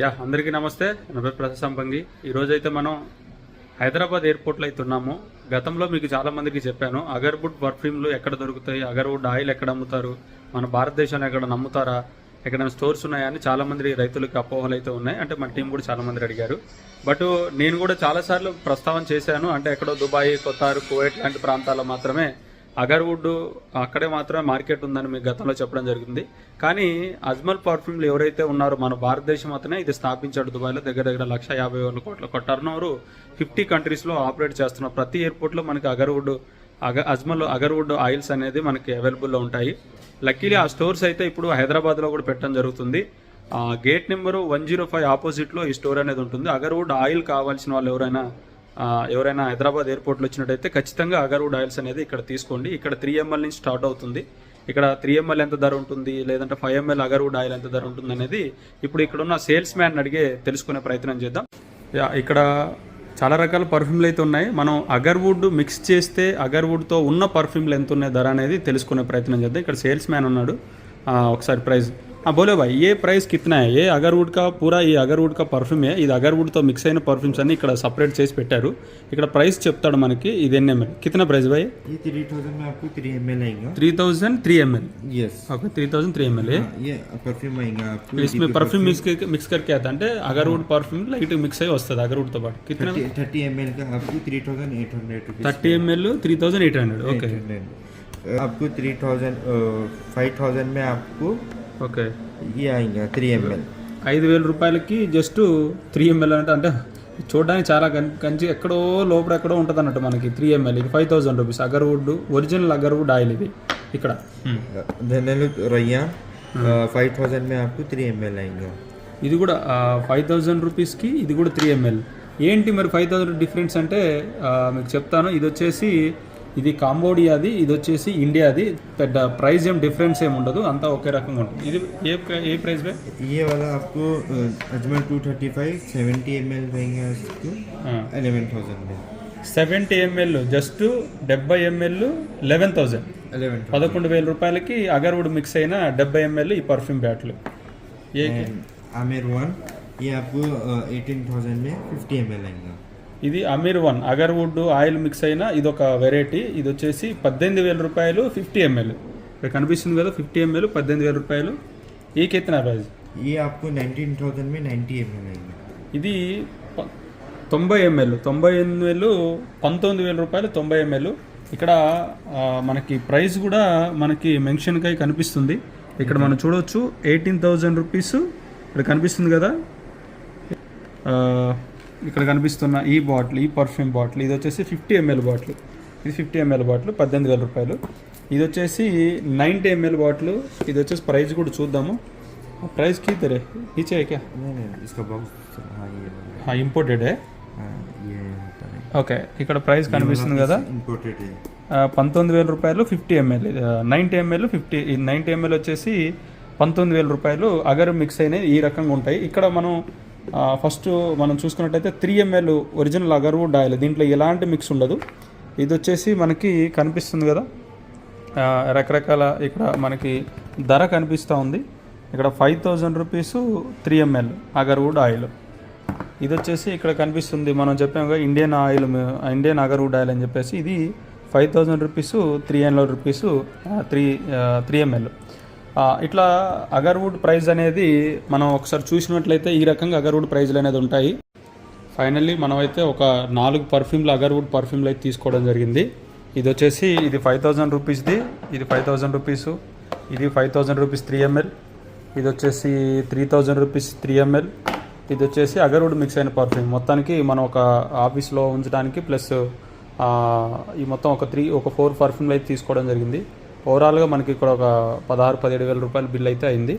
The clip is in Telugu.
యా అందరికీ నమస్తే. నా పేరు ప్రసాద్ సంపంగి. ఈరోజు అయితే మనం హైదరాబాద్ ఎయిర్పోర్ట్లో అయితే ఉన్నాము. గతంలో మీకు చాలా మందికి చెప్పాను అగర్వుడ్ పర్ఫ్యూమ్లు ఎక్కడ దొరుకుతాయి అగర్వుడ్ ఆయిల్ ఎక్కడ అమ్ముతారు మన భారతదేశంలో ఎక్కడ నమ్ముతారా ఎక్కడైనా స్టోర్స్ ఉన్నాయని అని చాలామంది రైతులకు అపోహలు అయితే ఉన్నాయి. అంటే మన టీం కూడా చాలా మంది అడిగారు. బట్ నేను కూడా చాలాసార్లు ప్రస్తావన చేశాను అంటే ఎక్కడో దుబాయ్ కొత్తారు కువైట్ లాంటి ప్రాంతాల్లో మాత్రమే అగర్వుడ్ అక్కడే మాత్రమే మార్కెట్ ఉందని మీకు గతంలో చెప్పడం జరిగింది. కానీ అజ్మల్ పర్ఫ్యూమ్లు ఎవరైతే ఉన్నారో మన భారతదేశం అతనే ఇది స్థాపించాడు దుబాయ్లో దగ్గర దగ్గర లక్ష యాభై వేల కోట్ల. టర్న్ ఫిఫ్టీ కంట్రీస్లో ఆపరేట్ చేస్తున్నారు ప్రతి ఎయిర్పోర్ట్లో మనకి అగర్వుడ్ అగ అజ్మల్ అగర్వుడ్ ఆయిల్స్ అనేది మనకి అవైలబుల్లో ఉంటాయి. లక్కీలీ ఆ స్టోర్స్ అయితే ఇప్పుడు హైదరాబాద్లో కూడా పెట్టడం జరుగుతుంది. ఆ gate number one zero five ఆపోజిట్లో ఈ స్టోర్ అనేది ఉంటుంది. అగర్వుడ్ ఆయిల్ కావాల్సిన వాళ్ళు ఎవరైనా ఎవరైనా హైదరాబాద్ ఎయిర్పోర్ట్లో వచ్చినట్టయితే ఖచ్చితంగా అగర్వుడ్ ఆయిల్స్ అనేది ఇక్కడ తీసుకోండి. ఇక్కడ త్రీ ఎంఎల్ నుంచి స్టార్ట్ అవుతుంది. ఇక్కడ త్రీ ఎంఎల్ ఎంత ధర ఉంటుంది లేదంటే ఫైవ్ ఎంఎల్ అగర్వుడ్ ఆయిల్ ఎంత ధర ఉంటుంది అనేది ఇప్పుడు ఇక్కడ ఉన్న సేల్స్ మ్యాన్ అడిగే తెలుసుకునే ప్రయత్నం చేద్దాం. ఇక్కడ చాలా రకాల పర్ఫ్యూమ్లు అయితే ఉన్నాయి. మనం అగర్వుడ్ మిక్స్ చేస్తే అగర్వుడ్తో ఉన్న పర్ఫ్యూమ్లు ఎంత ఉన్నాయి ధర అనేది తెలుసుకునే ప్రయత్నం చేద్దాం. ఇక్కడ సేల్స్ మ్యాన్ ఉన్నాడు. ఒకసారి ప్రైస్ हाँ बोलो भाई ये प्राइस कितना है ये అగర్వుడ్ కా పూరా ఈ అగర్వుడ్ కా పర్ఫ్యూమే ఇది అగర్వుడ్తో మిక్స్ అయిన పర్ఫ్యూమ్స్ అన్ని ఇక్కడ సపరేట్ చేసి పెట్టారు ఇక్కడ ప్రైస్ చెప్తాడు మనకి ఇది ఎన్ని ఎంఎల్ కిतना ప్రైస్ భాయ్ త్రీ థౌసండ్ आपको थ्री एम एल आएगा three thousand three M L yes okay three thousand three M L ये परफ्यूम आएगा आपको इसमें परफ्यूम मिक्स मिक्स करके आता है अगरवुड परफ्यूम लाइट मिक्स అయి వస్తుంది అగర్వుడ్తో పాటు कितना थर्टी एम एल का आपको three thousand eight hundred thirty M L three thousand eight hundred okay आपको थ्री थाउजेंड फाइव थाउजेंड में आपको ఓకే ये आएगा थ्री एम एल ఐదు వేల రూపాయలకి జస్ట్ త్రీ ఎంఎల్ అంటే అంటే చూడడానికి చాలా కం కంచి ఎక్కడో లోపల ఎక్కడో ఉంటుంది అన్నట్టు మనకి త్రీ ఎంఎల్ ఇది five thousand rupees agarwood original agarwood oil ఇది ఇక్కడ धनेलु रैयान फाइव थाउजेंड में आपको थ्री एम एल आएगा ఇది కూడా ఫైవ్ థౌజండ్ రూపీస్కి ఇది కూడా త్రీ ఎంఎల్ ఏంటి మరి ఫైవ్ థౌజండ్ డిఫరెన్స్ అంటే ఆ, మీకు చెప్తాను ఇది వచ్చేసి ఇది కాంబోడియాది ఇది వచ్చేసి ఇండియాది పెద్ద ప్రైస్ ఏం డిఫరెన్స్ ఏమి ఉండదు అంతా ఒకే రకంగా ఉంటుంది ఇది ఏ ప్ర- ఏ ప్రైస్ బే ये वाला आपको Ajmal two thirty five seventy M L रहेगा इसको एलेवन थाउजेंड में సెవెంటీ ఎంఎల్ జస్ట్ డెబ్బై ఎంఎల్ లెవెన్ థౌజండ్ एलेवन పదకొండు వేల రూపాయలకి అగర్వుడ్ మిక్స్ అయిన డెబ్బై ఎంఎల్ ఈ పర్ఫ్యూమ్ బ్యాట్లు ఏ आमिर वन ये आपको एटीन थाउजेंड में फिफ्टी एम एल आएगा ఇది Aamir one. Agarwood oil mix అయిన ఇది ఒక వెరైటీ. ఇది వచ్చేసి పద్దెనిమిది వేల రూపాయలు ఫిఫ్టీ ఎంఎల్. ఇక్కడ కనిపిస్తుంది కదా ఫిఫ్టీ ఎంఎల్ పద్దెనిమిది వేల రూపాయలు. ఈ కెత్తిన ప్రైజ్ ఈ ఆప్కు నైన్టీన్ థౌసండ్ మీ నైన్టీ ఎంఎల్ ఇది తొంభై ఎంఎల్. తొంభై ఎంఎల్ పంతొమ్మిది వేల రూపాయలు తొంభై ఎంఎల్. ఇక్కడ మనకి ప్రైస్ కూడా మనకి మెన్షన్కై కనిపిస్తుంది. ఇక్కడ మనం చూడవచ్చు ఎయిటీన్ థౌజండ్ రూపీస్. ఇక్కడ కనిపిస్తుంది కదా. ఇక్కడ కనిపిస్తున్న ఈ బాటిల్ ఈ పర్ఫ్యూమ్ బాటిల్ ఇది వచ్చేసి ఫిఫ్టీ ఎంఎల్ బాటిల్. ఇది ఫిఫ్టీ ఎంఎల్ బాటిల్ పద్దెనిమిది వేల రూపాయలు. ఇది వచ్చేసి నైంటీ ఎంఎల్ బాటిల్. ఇది వచ్చేసి ప్రైస్ కూడా చూద్దాము. ప్రైస్ కీతరే ఈచే ఇంపోర్టెడే ఓకే ఇక్కడ ప్రైస్ కనిపిస్తుంది కదా. పంతొమ్మిది వేల రూపాయలు fifty ML ninety ML fifty ninety ML వచ్చేసి పంతొమ్మిది వేల రూపాయలు అగర్ మిక్స్ అయినవి ఈ రకంగా ఉంటాయి. ఇక్కడ మనం ఫస్ట్ మనం చూసుకున్నట్టయితే three ML original agarwood oil దీంట్లో ఎలాంటి మిక్స్ ఉండదు. ఇది వచ్చేసి మనకి కనిపిస్తుంది కదా. రకరకాల ఇక్కడ మనకి ధర కనిపిస్తూ ఉంది. ఇక్కడ five thousand rupees three ML agarwood oil ఇది వచ్చేసి ఇక్కడ కనిపిస్తుంది. మనం చెప్పాము కదా Indian oil Indian agarwood oil అని చెప్పేసి. ఇది five thousand rupees three hundred rupees three three ML ఇట్లా అగర్వుడ్ ప్రైజ్ అనేది మనం ఒకసారి చూసినట్లయితే ఈ రకంగా అగర్వుడ్ ప్రైజ్లు అనేది ఉంటాయి. ఫైనల్లీ మనమైతే ఒక నాలుగు పర్ఫ్యూమ్లు అగర్వుడ్ పర్ఫ్యూమ్లు అయితే తీసుకోవడం జరిగింది. ఇది వచ్చేసి ఇది ఫైవ్ థౌజండ్ రూపీస్ది ఇది ఫైవ్ థౌజండ్ రూపీస్ ఇది five thousand rupees three ML ఇది వచ్చేసి three thousand rupees three ML ఇది వచ్చేసి అగర్వుడ్ మిక్స్ అయిన పర్ఫ్యూమ్. మొత్తానికి మనం ఒక ఆఫీస్లో ఉంచడానికి ప్లస్ ఈ మొత్తం ఒక త్రీ ఒక ఫోర్ పర్ఫ్యూమ్లు అయితే తీసుకోవడం జరిగింది. ఓవరాల్గా మనకి ఇక్కడ ఒక పదహారు పదిహేడు వేల రూపాయల బిల్ అయితే అయింది.